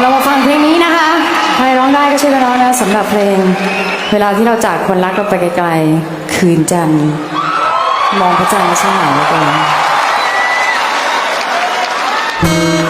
เรามาฟังเพลงนี้นะคะ ใครร้องได้ก็ช่วยกันร้องนะสำหรับเพลง เวลาที่เราจากคนรักเราไปไกลๆ คืนจันทร์มองพระจันทร์ไม่ใช่หนาวเหลือเกิน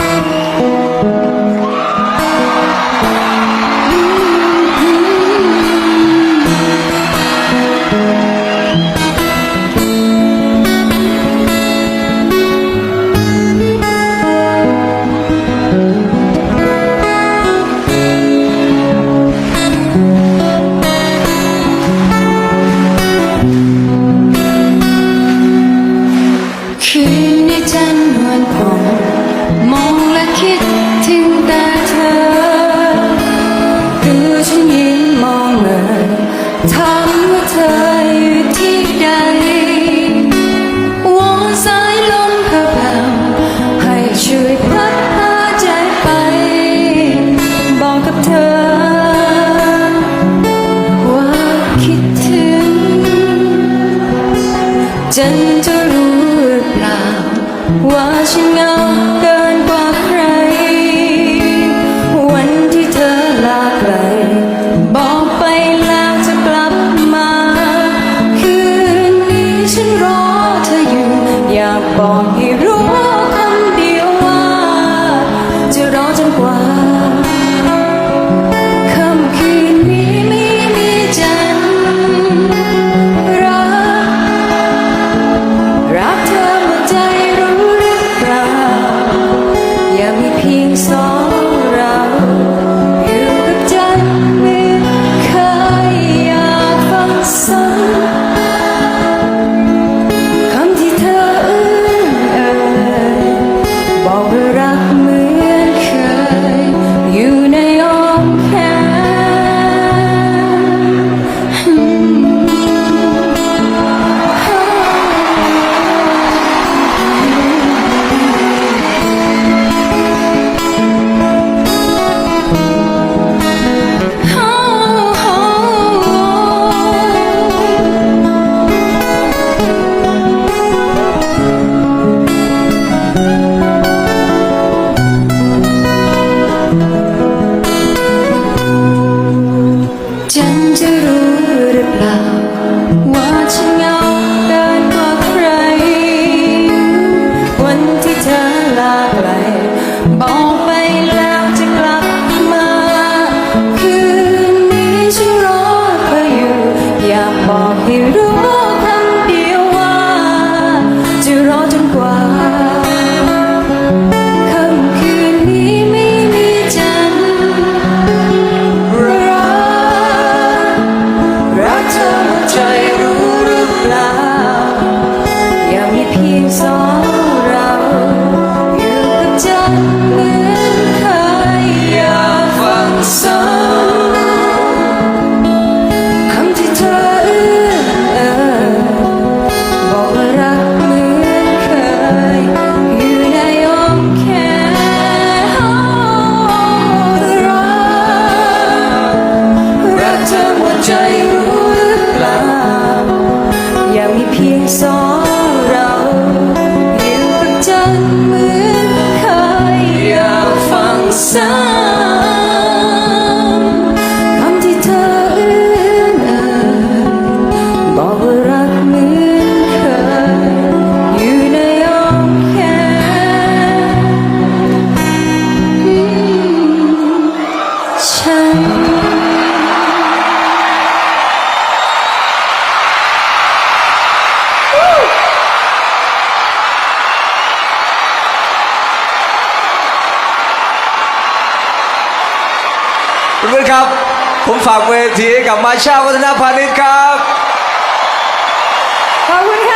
จันทร์นผ่องมองและคิดถึงแต่เธอดูฉันยิ้มมองเมื่อถามว่าเธออยู่ที่ใดวอนสายลมเพื่อให้ช่วยพัดพาใจไป บอกกับเธอ ว่าคิดถึงฉันจะรู้ ว่าฉันเหงา บ พียงสองเราอยู่กับจันเหมือนเคยอยากฟังซ้ำ เพื่อนๆครับ ผมฝากเวทีกับมาชาวัฒนพาณิชย์ครับ ขอบคุณค่ะ